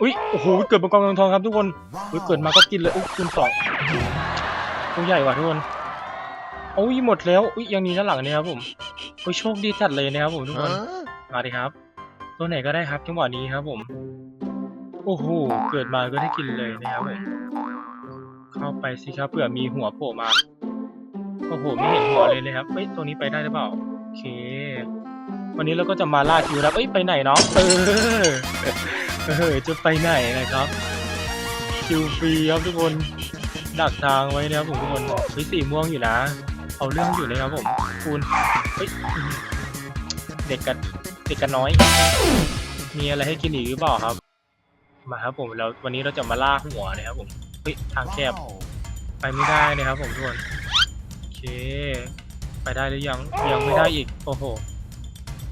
อุ้ยโอ้โหเกิดเป็นกองเงินทองครับทุกคนอุ้ยเกิดมาก็กินเลยอุ้ยคูณสองตัวใหญ่ว่ะทุกคนโอ้ยหมดแล้วอุ้ยยังมีด้านหลังเนี่ยครับผมโอ้ยโชคดีจัดเลยนะครับผมทุกคนมาดิครับ ตัวไหนก็ได้ครับจังหวะนี้ครับผมโอ้โหเกิดมาก็ได้กินเลยนะครับผมเข้าไปสิครับเผื่อมีหัวโผล่มาโอ้โหไม่เห็นหัวเลยเลยครับเอ้ยตัวนี้ไปได้หรือเปล่าโอเค วันนี้เราก็จะมาล่าคิวครับเอ้ยไปไหนเนาะเออเออจะไปไหนนะครับ คิวฟรีครับทุกคนดักทางไว้นะครับผมทุกคนเฮ้ยสีม่วงอยู่นะ เอาเรื่องอยู่เลยครับผมคูณเฮ้ยเด็กกันเด็กกันน้อย มีอะไรให้กินอีกหรือเปล่าครับ มาครับผมแล้ววันนี้เราจะมาล่าหัวนะครับผมเฮ้ยทางแคบไปไม่ได้นะครับผมทุกคนโอเค ไปได้หรือยังยังไม่ได้อีกโอ้โห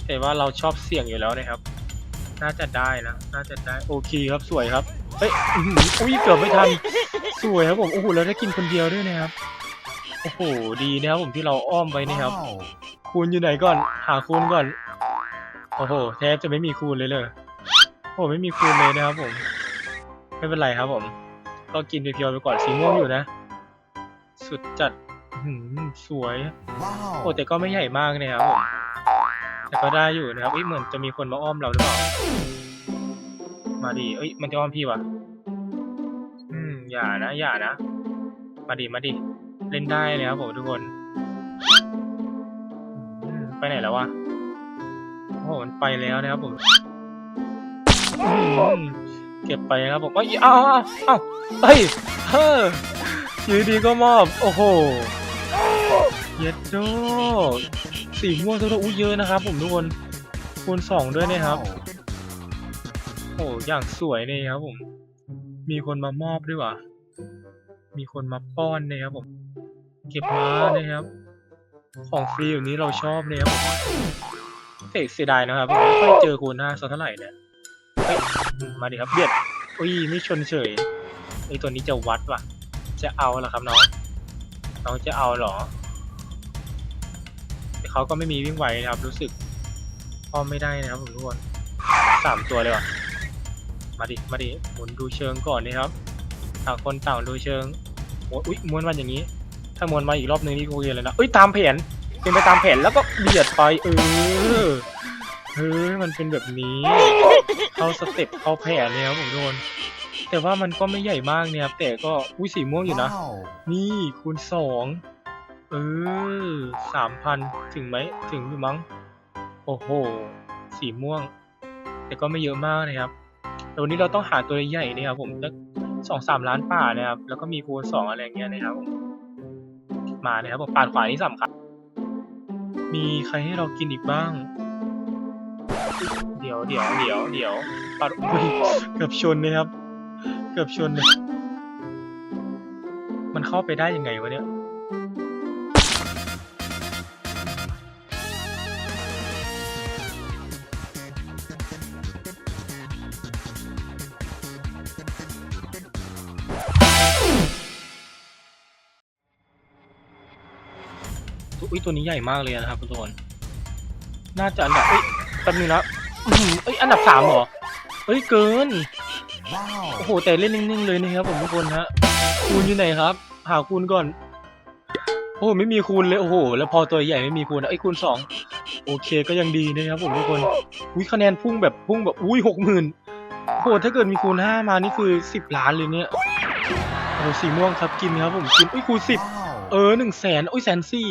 แต่ว่าเราชอบเสี่ยงอยู่แล้วนะครับ น่าจะได้นะ น่าจะได้โอเคครับสวยครับ เฮ้ยอื้อหืออุ้ยเกือบไม่ทัน สวยครับผมโอ้โหแล้วได้กินคนเดียวด้วยนะครับ โอ้โหดีนะครับผมที่เราอ้อมไปนะครับคูณอยู่ไหนก่อน หาคูณก่อน โอ้โหแทบจะไม่มีคูณเลยเลยโอ้โหไม่มีคูณเลยนะครับผม ไม่เป็นไรครับผม ก็กินเพียวๆไปก่อนสีม่วงอยู่นะ สุดจัดอื้อหือสวย โอ้แต่ก็ไม่ใหญ่มากนะครับผม แต่ก็ได้อยู่นะครับเอ้ยเหมือนจะมีคนมาอ้อมเราหรือเปล่า มาดี เอ้ย มันจะอ้อมพี่วะอืม อย่านะ อย่านะ มาดี มาดี เล่นได้เลยครับผมทุกคน ไปไหนแล้ววะ โอ้โหมันไปแล้วนะครับผมเก็บไปนะครับผมเอ้ยอ้าวอ้าวอ้าวเฮ้ย เฮ้ออยู่ดีก็มอบ โอ้โห เย็ดโด สีม่วงตัวละอู้เยอะนะครับผมทุกคนคูณสองด้วยนะครับ โอ้อย่างสวยเลยครับผม มีคนมามอบด้วยวะมีคนมาป้อนเนี่ยครับผม เก็บม้านะครับ ของฟรีอย่างนี้เราชอบเนี่ยครับผมเสียเสียดายนะครับผมไม่ค่อยเจอคูณห้าสักเท่าไหร่เนี่ยเฮ้ยมาดิครับเบียดอุ้ยไม่ชนเฉยไอตัวนี้จะวัดว่ะ จะเอาเหรอครับน้อง น้องจะเอาเหรอ แต่เขาก็ไม่มีวิ่งไหวนะครับ รู้สึกอ้อมไม่ได้นะครับผมทุกคนสามตัวเลยว่ะมาดิมาดิหมุนดูเชิงก่อนนะครับต่างคนต่างดูเชิงโอ้ยอุ๊ยม้วนมาอย่างนี้ ถ้าม้วนมาอีกรอบนึงนี่กูเรียนเลยนะเอ้ยตามแผนเป็นไปตามแผนแล้วก็เบียดไปเออเฮ้ยมันเป็นแบบนี้ เข้าสเต็ปเข้าแผนเนี่ยครับผมทุกคนแต่ว่ามันก็ไม่ใหญ่มากเนี่ยครับแต่ก็อุ้ยสีม่วงอยู่นะ นี่คูณสอง เออสามพันถึงไหมถึงอยู่มั้ง โอ้โห สีม่วง แต่ก็ไม่เยอะมากนะครับ แต่วันนี้เราต้องหาตัวใหญ่ๆนะครับผมสักสองสามล้านป่านะครับ แล้วก็มีคูณสองอะไรเงี้ยนะครับผม มานะครับผมปาดขวานี่สำคัญ มีใครให้เรากินอีกบ้าง เดี๋ยวเดี๋ยวเดี๋ยวเดี๋ยวปาดอุ้ยเกือบชนนะครับ เกือบชนเลยมันเข้าไปได้ยังไงวะเนี่ย อุ้ยตัวนี้ใหญ่มากเลยนะครับทุกคนน่าจะอันดับเอ้ยแป๊บนึงนะอื้อหือเอ้ยอันดับสามเหรอเอ้ยเกินโอ้โหแต่เล่นนิ่งๆเลยนะครับผมทุกคนฮะคูณอยู่ไหนครับ หาคูณก่อน โอ้โหไม่มีคูณเลยโอ้โหแล้วพอตัวใหญ่ไม่มีคูณนะไอ้คูณสองโอเคก็ยังดีนะครับผมทุกคนอุ้ยคะแนนพุ่งแบบพุ่งแบบอุ้ยหกหมื่นโอ้โหถ้าเกิดมีคูณห้ามานี่คือสิบล้านเลยเนี่ยโอ้สีม่วงครับกินครับผมกินอุ้ยคูณสิบเออหนึ่งแสนอุ้ยแสนสี่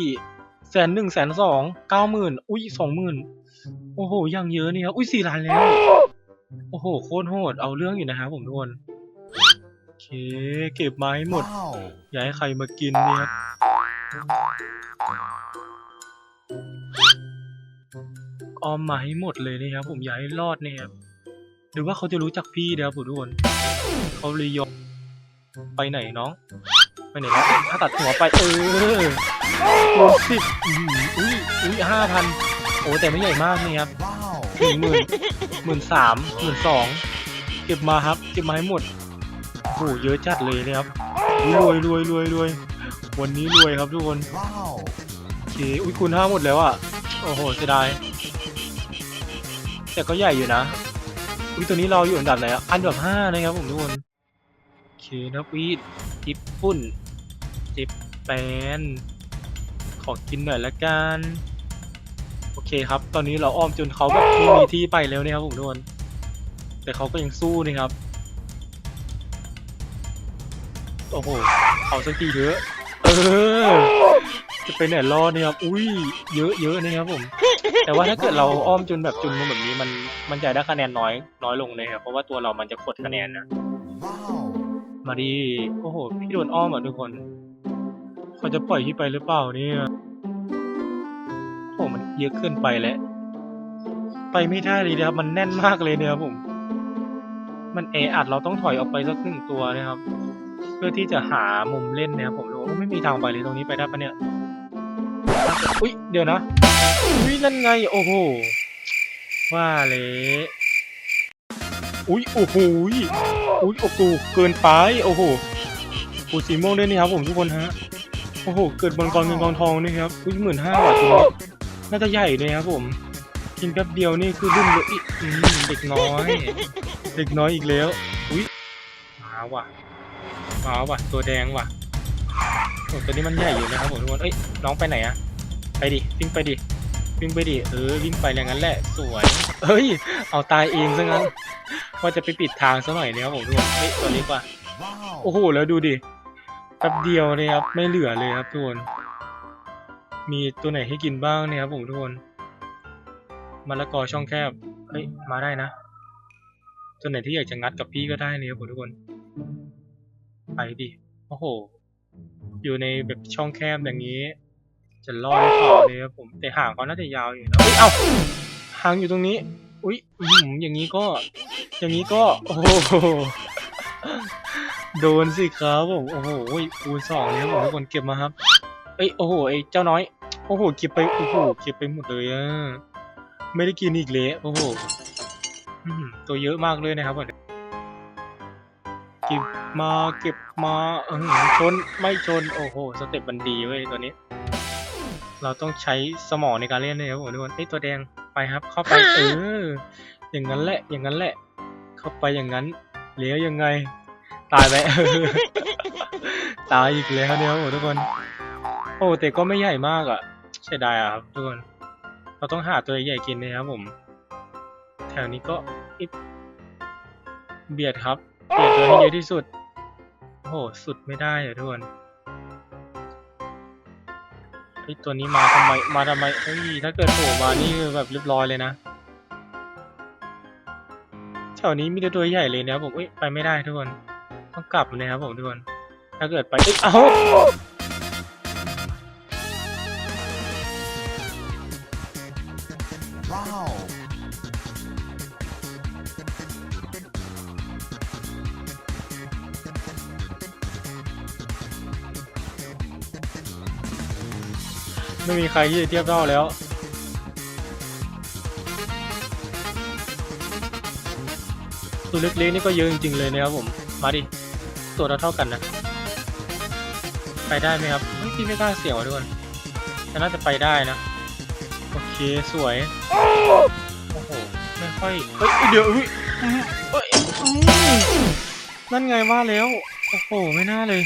แสนหนึ่งแสนสองเก้าหมื่นอุ้ยสองหมื่นโอ้โหยังเยอะนี่ครับอุ้ยสี่ล้านแล้ว โอ้โห โคตรโหดเอาเรื่องอยู่นะครับผมทุกคนโอเค เก็บมาให้หมด อย่าให้ใครมากินเนี่ยออมมาให้หมดเลยนะครับผมอย่าให้รอดนะครับหรือว่าเขาจะรู้จักพี่นะครับผมทุกคนเขาเลยยอมไปไหนน้อง ไปไหนแล้วถ้าตัดหัวไปเออโอ้สิบอื้อหืออุ้ยอุ้ยห้าพันโอ้แต่ไม่ใหญ่มากนี่ครับหนึ่งหมื่นหมื่นสามหมื่นสองเก็บมาครับเก็บมาให้หมดโอ้โหเยอะจัดเลยนะครับรวยรวยรวยรวยวันนี้รวยครับทุกคนโอเคอุ้ยคูณห้าหมดแล้วอะโอ้โหเสียดายแต่ก็ใหญ่อยู่นะอุ้ยตัวนี้เราอยู่อันดับไหนอะอันดับห้านะครับผมทุกคนโอเคนะวีดจิบปุ่น จิบแปนขอกินหน่อยละกัน โอเคครับ ตอนนี้เราอ้อมจนเขาแบบไม่มีที่ไปแล้วนะครับผมทุกคนแต่เขาก็ยังสู้นะครับ โอ้โหเอาสักทีเถอะเออจะไปไหนรอดเนี่ยครับ อุ้ย เยอะเยอะนะครับผม แต่ว่าถ้าเกิดเราอ้อมจนแบบจุนมุมแบบนี้มันมันจะได้คะแนนน้อยน้อยลงเลยครับ เพราะว่าตัวเรามันจะกดคะแนนนะ มาดี โอ้โห พี่โดนอ้อมอะทุกคน เขาจะปล่อยพี่ไปหรือเปล่าเนี่ยโอ้โหมันเยอะเกินไปแล้ว ไปไม่ได้เลยนะครับ มันแน่นมากเลยเนี่ยครับผม มันแออัดเราต้องถอยออกไปสักหนึ่งตัวนะครับ เพื่อที่จะหามุมเล่นนะครับผมดูว่าไม่มีทางไปเลยตรงนี้ไปได้ปะเนี่ย อุ้ยเดี๋ยวนะอุ้ยนั่นไง โอ้โห ว่าเลยอุ้ยโอ้โหอุ้ยโอ้โหเกินไป โอ้โหปูสีม่วงด้วยนี่ครับผมทุกคนฮะ โอ้โห เกิดบอลกรเงินกองทองนี่ครับ อุ้ยหมื่นห้าบาทตัวน่าจะใหญ่เลยครับผม กินแป๊บเดียวนี่คือรุ่นเลยอืมเด็กน้อย เด็กน้อยอีกแล้ว อุ้ยมาว่ะมาว่ะ ตัวแดงว่ะโอ้ตัวนี้มันใหญ่อยู่นะครับผมทุกคน เอ้ย น้องไปไหนอะไปดิ วิ่งไปดิ วิ่งไปดิ เออ วิ่งไปอย่างนั้นแหละ สวย เฮ้ย เอาตายเองซะงั้นว่าจะไปปิดทางซะหน่อยเนี่ยครับผมทุกคนเฮ้ยตัวนี้กว่า โอ้โห แล้วดูดิ แป๊บเดียวเลยครับ ไม่เหลือเลยครับทุกคน มีตัวไหนให้กินบ้างเนี่ยครับผมทุกคนมะละกอช่องแคบ เฮ้ย มาได้นะ ตัวไหนที่อยากจะงัดกับพี่ก็ได้เนี่ยครับผมทุกคน ไปดิ โอ้โห อยู่ในแบบช่องแคบอย่างนี้ จะรอดหรือเปล่าเนี่ยครับผม แต่ห่างเขาน่าจะยาวอยู่นะเอ้ยเอาห่างอยู่ตรงนี้ อุ๊ยอื้อหืออย่างนี้ก็ อย่างนี้ก็ โอ้โห โดนสิครับผม โอ้โหคูณสองเนี่ยครับผมทุกคนเก็บมาครับ เอ้ย โอ้โห ไอ้เจ้าน้อย โอ้โห เก็บไป โอ้โห เก็บไปหมดเลยอะ ไม่ได้กินอีกเละโอ้โห ตัวเยอะมากเลยนะครับผมเก็บมาเก็บมาอชนไม่ชน โอ้โห สเต็ปมันดีเว้ยตัวนี้ เราต้องใช้สมองในการเล่นเลยครับผมทุกคนเอ้ตัวแดงไปครับ เข้าไป เออ อย่างนั้นแหละ อย่างนั้นแหละ เข้าไปอย่างนั้นเลี้ยวยังไง ตายไป ตายอีกแล้วเนี่ยครับผมทุกคน โอ้แต่ก็ไม่ใหญ่มากอะเสียดายอะครับทุกคน เราต้องหาตัวใหญ่ๆกินนะครับผม แถวนี้ก็อิบเบียดครับ เบียดตัวให้เยอะที่สุด โอ้โห สุดไม่ได้อะทุกคนไอยตัวนี้มาทำไม มาทำไมเอ้ย ถ้าเกิดโผล่มานี่คือแบบเรียบร้อยเลยนะแถวนี้มีแต่ตัวใหญ่เลยนะครับผมเอ้ย ไปไม่ได้ทุกคน ต้องกลับนะครับผมทุกคน ถ้าเกิดไปเอ้ยเอ้า Wow. ไม่มีใครที่จะเทียบเท่าแล้วตัวเล็กๆนี่ก็เยอะจริงๆเลยนะครับผม มาดิ ตัวเราเท่ากันนะ ไปได้ไหมครับเฮ้ยพี่ไม่กล้าเสี่ยงว่ะทุกคนแต่น่าจะไปได้นะ โอเคสวย โอ้โห ไม่ค่อย เฮ้ย เดี๋ยวเฮ้ยนั่นไงว่าแล้ว โอ้โห ไม่น่าเลย